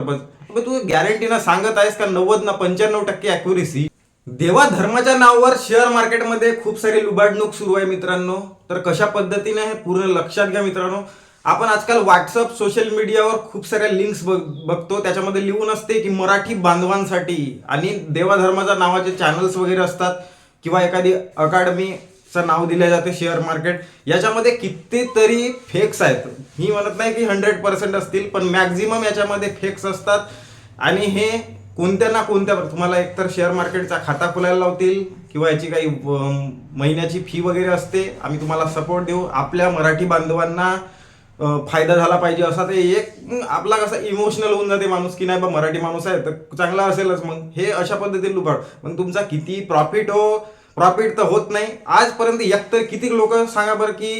तू गॅरंटीनं सांगत आहेस का नव्वद ना पंच्याण्णव टक्के अॅक्युरेसी देवा धर्माच्या नावावर शेअर मार्केटमध्ये खूप सारी लुबाडणूक सुरू आहे मित्रांनो. तर कशा पद्धतीने हे पूर्ण लक्षात घ्या मित्रांनो. आपण आजकाल व्हॉट्सअप सोशल मीडियावर खूप साऱ्या लिंक्स बघतो. त्याच्यामध्ये लिहून असते की मराठी बांधवांसाठी. आणि देवाधर्माच्या नावाचे चॅनल्स वगैरे असतात. किंवा एखादी चं नाव दिलं जाते शेअर मार्केट याच्यामध्ये कितीतरी फेक्स आहेत. मी म्हणत नाही की हंड्रेड पर्सेंट असतील पण मॅक्झिमम याच्यामध्ये फेक्स असतात. आणि हे कोणत्या ना कोणत्या तुम्हाला एकतर शेअर मार्केटचा खाता खोलायला लावतील किंवा याची काही महिन्याची फी वगैरे असते आम्ही तुम्हाला सपोर्ट देऊ. आपल्या मराठी बांधवांना फायदा झाला पाहिजे असा ते एक आपला कसा इमोशनल होऊन जाते माणूस की नाही बा मराठी माणूस आहे तर चांगला असेलच मग. हे अशा पद्धतीने लुबाड. मग तुमचा किती प्रॉफिट हो प्रॉफिट तर होत नाही. आजपर्यंत एकतर किती लोक सांगा बरं की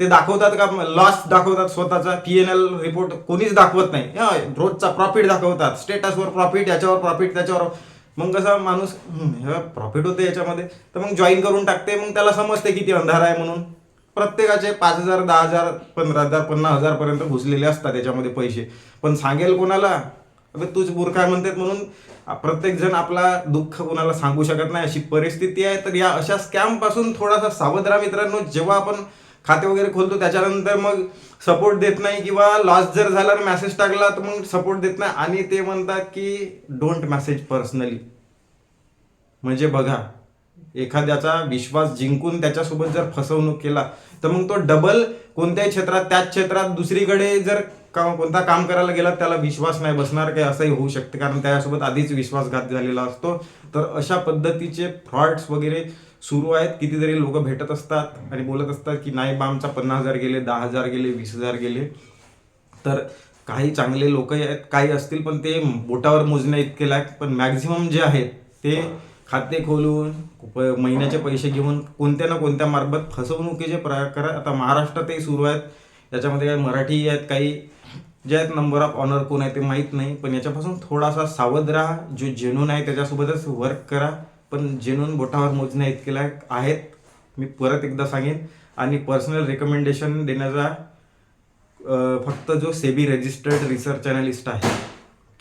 ते दाखवतात का? लॉस दाखवतात स्वतःचा. पी एन एल रिपोर्ट कोणीच दाखवत नाही. हा, रोजचा प्रॉफिट दाखवतात. स्टेटसवर प्रॉफिट याच्यावर प्रॉफिट त्याच्यावर. मग कसा माणूस प्रॉफिट होते याच्यामध्ये. तर मग जॉईन करून टाकते. मग त्याला समजते किती अंधार आहे म्हणून. प्रत्येकाचे पाच हजार दहा हजार पंधरा हजार पन्नास हजारपर्यंत घुसलेले असतात त्याच्यामध्ये पैसे. पण सांगेल कोणाला? तूच बुरखा म्हणतात म्हणून प्रत्येक जण आपला दुःख कोणाला सांगू शकत नाही. अशी परिस्थिती आहे. तर या अशा स्कॅमपासून थोडासा सावध राहा मित्रांनो. जेव्हा आपण खाते वगैरे खोलतो त्याच्यानंतर मग सपोर्ट देत नाही किंवा लॉस जर झाला मेसेज टाकला तर मग सपोर्ट देत नाही. आणि ते म्हणतात की डोंट मेसेज पर्सनली म्हणजे बघा एखाद्याचा विश्वास जिंकून त्याच्यासोबत जर फसवणूक केला तर मग तो डबल कोणत्याही क्षेत्रात त्याच क्षेत्रात दुसरीकडे जर का कोणता काम करायला गेला त्याला विश्वास नाही बसणार काही असंही होऊ शकते. कारण त्यासोबत आधीच विश्वासघात झालेला असतो. तर अशा पद्धतीचे फ्रॉड्स वगैरे सुरू आहेत. कितीतरी लोक भेटत असतात आणि बोलत असतात की नाही बा आमचा पन्नास हजार गेले दहा हजार गेले वीस हजार गेले. तर काही चांगले लोक आहेत काही असतील पण ते बोटावर मोजण्या इतके लायक पण मॅक्झिमम जे आहेत ते खाते खोलून प- महिन्याचे पैसे घेऊन कोणत्या ना कोणत्या मार्फत फसवणुकीचे प्रकार आता महाराष्ट्रातही सुरू आहेत. याच्यामध्ये काही मराठी आहेत काही जे आहेत नंबर ऑफ ऑनर कोण आहे ते माहीत नाही पण याच्यापासून थोडासा सावध राहा. जो जेनून आहे त्याच्यासोबतच वर्क करा. पण जेनून बोटावर मोजण्या इतकेला आहेत मी परत एकदा सांगेन. आणि पर्सनल रेकमेंडेशन देण्याचा फक्त जो सेबी रजिस्टर्ड रिसर्च अनालिस्ट आहे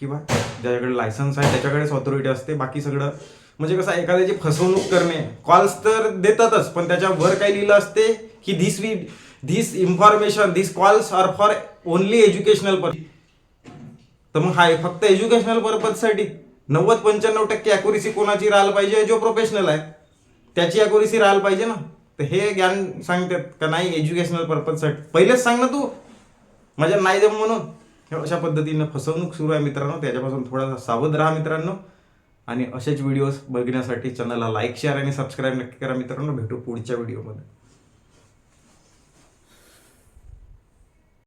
किंवा ज्याच्याकडे लायसन्स आहे त्याच्याकडेच ऑथॉरिटी असते. बाकी सगळं म्हणजे कसं एखाद्याची फसवणूक करणे कॉल्स तर देतातच पण त्याच्यावर काय लिहिलं असते की this we this information this calls are for only educational purpose तर मग हाय फक्त एज्युकेशनल पर्पजसाठी नव्वद पंच्याण्णव टक्के अॅक्युरेसी कोणाची राहायला पाहिजे? जो प्रोफेशनल आहे. त्याची अॅक्युरेसी राहायला पाहिजे ना. तर हे ज्ञान सांगतात का नाही एज्युकेशनल पर्पजसाठी पहिलेच सांग ना तू. माझ्या नाही जम म्हणून. हे अशा पद्धतीनं फसवणूक सुरू आहे मित्रांनो. त्याच्यापासून थोडासा सावध राहा मित्रांनो. आणि असेच व्हिडिओज बघण्यासाठी चॅनलला लाईक शेअर आणि सबस्क्राईब नक्की करा मित्रांनो. भेटू पुढच्या व्हिडिओमध्ये